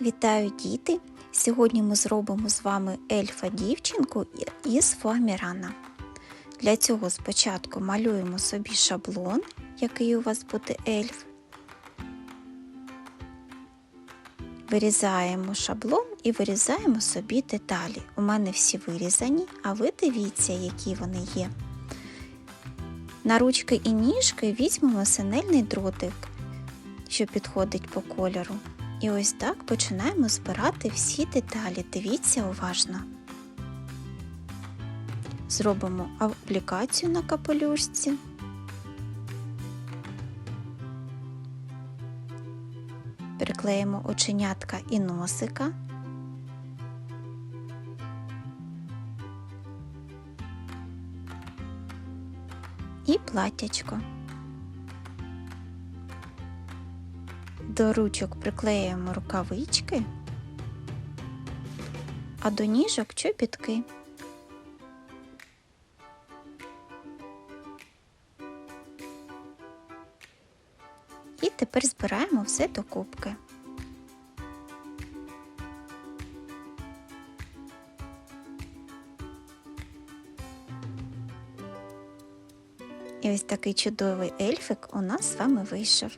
Вітаю діти! Сьогодні ми зробимо з вами ельфа дівчинку із фоамірана. Для цього спочатку малюємо собі шаблон, який у вас буде ельф. Вирізаємо шаблон і вирізаємо собі деталі. У мене всі вирізані, а ви дивіться, які вони є. На ручки і ніжки візьмемо синельний дротик, що підходить по кольору. І ось так починаємо збирати всі деталі. Дивіться уважно. Зробимо аплікацію на капелюшці. Приклеїмо оченятка і носика. І платячко. До ручок приклеюємо рукавички, а до ніжок чобітки. І тепер збираємо все до кубки. І ось такий чудовий ельфик у нас з вами вийшов.